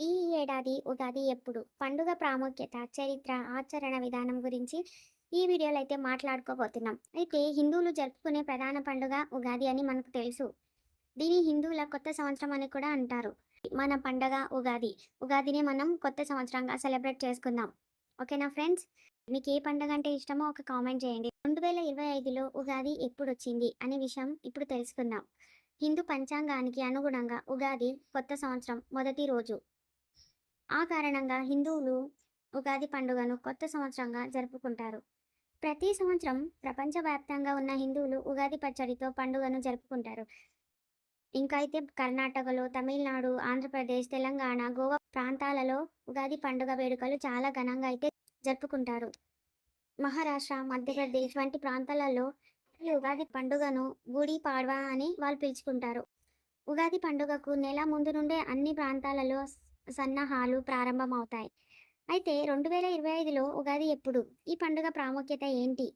ఈ ఏడాది ఉగాది ఎప్పుడు? పండుగ ప్రాముఖ్యత చరిత్ర ఆచరణ విధానం గురించి ఈ వీడియోలో అయితే మాట్లాడుకోబోతున్నాం. అయితే హిందువులు జరుపుకునే ప్రధాన పండుగ ఉగాది అని మనకు తెలుసు. దీని హిందువుల కొత్త సంవత్సరం అని కూడా అంటారు. మన పండగ ఉగాది. ఉగాదిని మనం కొత్త సంవత్సరంగా సెలబ్రేట్ చేసుకుందాం. ఓకేనా ఫ్రెండ్స్? మీకు ఏ పండుగ అంటే ఇష్టమో ఒక కామెంట్ చేయండి. రెండు వేల ఇరవై ఐదులో ఉగాది ఎప్పుడు వచ్చింది అనే విషయం ఇప్పుడు తెలుసుకుందాం. హిందూ పంచాంగానికి అనుగుణంగా ఉగాది కొత్త సంవత్సరం మొదటి రోజు. ఆ కారణంగా హిందువులు ఉగాది పండుగను కొత్త సంవత్సరంగా జరుపుకుంటారు. ప్రతి సంవత్సరం ప్రపంచవ్యాప్తంగా ఉన్న హిందువులు ఉగాది పచ్చడితో పండుగను జరుపుకుంటారు. ఇంకా అయితే కర్ణాటకలో తమిళనాడు ఆంధ్రప్రదేశ్ తెలంగాణ గోవా ప్రాంతాలలో ఉగాది పండుగ వేడుకలు చాలా ఘనంగా అయితే జరుపుకుంటారు. మహారాష్ట్ర మధ్యప్రదేశ్ వంటి ప్రాంతాలలో ఉగాది పండుగను గుడి పాడ్వా అని వాళ్ళు పిలుచుకుంటారు. ఉగాది పండుగకు నెల ముందు నుండే అన్ని ప్రాంతాలలో సన్నాహాలు ప్రారంభమవుతాయి. అయితే రెండు వేల ఇరవై ఐదులో ఉగాది ఎప్పుడు? ఈ పండుగ ప్రాముఖ్యత ఏంటి?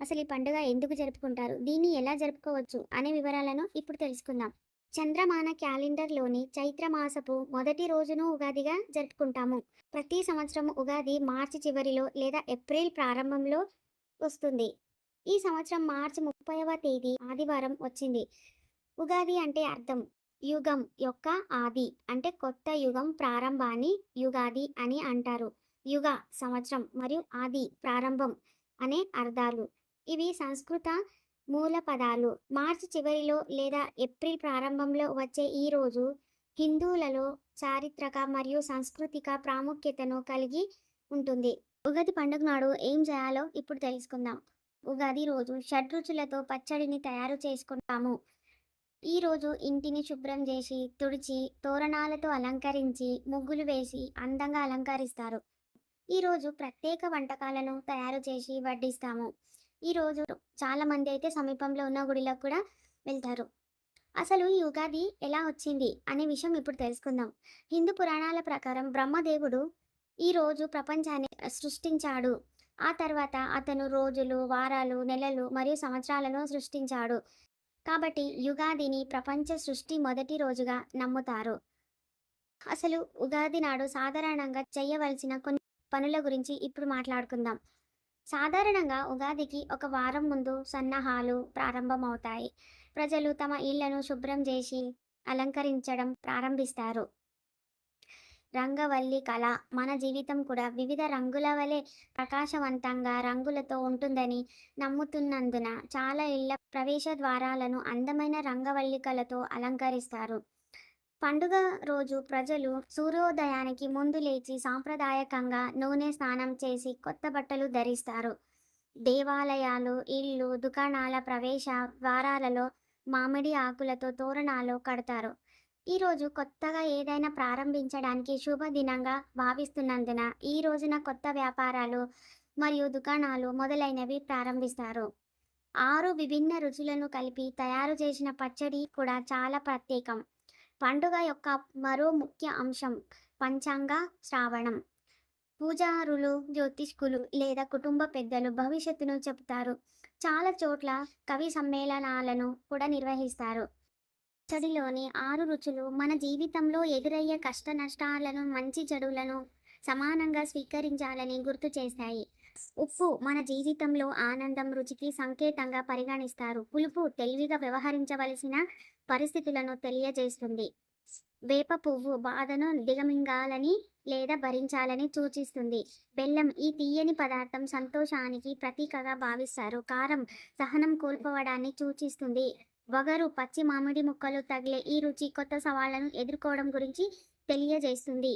అసలు ఈ పండుగ ఎందుకు జరుపుకుంటారు? దీన్ని ఎలా జరుపుకోవచ్చు? అనే వివరాలను ఇప్పుడు తెలుసుకుందాం. చంద్రమాన క్యాలెండర్లోని చైత్రమాసపు మొదటి రోజును ఉగాదిగా జరుపుకుంటాము. ప్రతి సంవత్సరం ఉగాది మార్చి చివరిలో లేదా ఏప్రిల్ ప్రారంభంలో వస్తుంది. ఈ సంవత్సరం మార్చి ముప్పైవ తేదీ ఆదివారం వచ్చింది. ఉగాది అంటే అర్థం. యుగం యొక్క ఆది అంటే కొత్త యుగం ప్రారంభాన్ని యుగాది అని అంటారు. యుగ సంవత్సరం మరియు ఆది ప్రారంభం అనే అర్థాలు. ఇవి సంస్కృత మూల పదాలు. మార్చి చివరిలో లేదా ఏప్రిల్ ప్రారంభంలో వచ్చే ఈ రోజు హిందువులలో చారిత్రక మరియు సాంస్కృతిక ప్రాముఖ్యతను కలిగి ఉంటుంది. ఉగాది పండుగ నాడు ఏం చేయాలో ఇప్పుడు తెలుసుకుందాం. ఉగాది రోజు షడ్రుచులతో పచ్చడిని తయారు చేసుకుంటాము. ఈరోజు ఇంటిని శుభ్రం చేసి తుడిచి తోరణాలతో అలంకరించి ముగ్గులు వేసి అందంగా అలంకరిస్తారు. ఈరోజు ప్రత్యేక వంటకాలను తయారు చేసి వడ్డిస్తాము. ఈ రోజు చాలా మంది అయితే సమీపంలో ఉన్న గుడిలకు కూడా వెళ్తారు. అసలు ఈ ఉగాది ఎలా వచ్చింది అనే విషయం ఇప్పుడు తెలుసుకుందాం. హిందూ పురాణాల ప్రకారం బ్రహ్మదేవుడు ఈ రోజు ప్రపంచాన్ని సృష్టించాడు. ఆ తర్వాత అతను రోజులు వారాలు నెలలు మరియు సంవత్సరాలను సృష్టించాడు. కాబట్టి యుగాదిని ప్రపంచ సృష్టి మొదటి రోజుగా నమ్ముతారు. అసలు ఉగాది నాడు సాధారణంగా చేయవలసిన కొన్ని పనుల గురించి ఇప్పుడు మాట్లాడుకుందాం. సాధారణంగా ఉగాదికి ఒక వారం ముందు సన్నాహాలు ప్రారంభమవుతాయి. ప్రజలు తమ ఇళ్ళను శుభ్రం చేసి అలంకరించడం ప్రారంభిస్తారు. రంగవల్లి కళ. మన జీవితం కూడా వివిధ రంగుల వలె ప్రకాశవంతంగా రంగులతో ఉంటుందని నమ్ముతున్నందున చాలా ఇళ్ళ ప్రవేశ ద్వారాలను అందమైన రంగవల్లికలతో అలంకరిస్తారు. పండుగ రోజు ప్రజలు సూర్యోదయానికి ముందు లేచి సాంప్రదాయకంగా నూనె స్నానం చేసి కొత్త బట్టలు ధరిస్తారు. దేవాలయాలు ఇళ్ళు దుకాణాల ప్రవేశ ద్వారాలలో మామిడి ఆకులతో తోరణాలు కడతారు. ఈరోజు కొత్తగా ఏదైనా ప్రారంభించడానికి శుభదినంగా భావిస్తున్నందున ఈ రోజున కొత్త వ్యాపారాలు మరియు దుకాణాలు మొదలైనవి ప్రారంభిస్తారు. ఆరు విభిన్న రుచులను కలిపి తయారు చేసిన పచ్చడి కూడా చాలా ప్రత్యేకం. పండుగ యొక్క మరో ముఖ్య అంశం పంచాంగ శ్రావణం. పూజారులు జ్యోతిష్కులు లేదా కుటుంబ పెద్దలు భవిష్యత్తును చెబుతారు. చాలా చోట్ల కవి సమ్మేళనాలను కూడా నిర్వహిస్తారు. పచ్చడిలోని ఆరు రుచులు మన జీవితంలో ఎదురయ్యే కష్ట నష్టాలను మంచి చెడులను సమానంగా స్వీకరించాలని గుర్తు చేస్తాయి. ఉప్పు మన జీవితంలో ఆనందం రుచికి సంకేతంగా పరిగణిస్తారు. పులుపు తెలివిగా వ్యవహరించవలసిన పరిస్థితులను తెలియజేస్తుంది. వేప పువ్వు బాధను దిగమింగాలని లేదా భరించాలని సూచిస్తుంది. బెల్లం ఈ తీయని పదార్థం సంతోషానికి ప్రతీకగా భావిస్తారు. కారం సహనం కోల్పోవడాన్ని సూచిస్తుంది. వగరు పచ్చి మామిడి ముక్కలు తగిలే ఈ రుచి కొత్త సవాళ్ళను ఎదుర్కోవడం గురించి తెలియజేస్తుంది.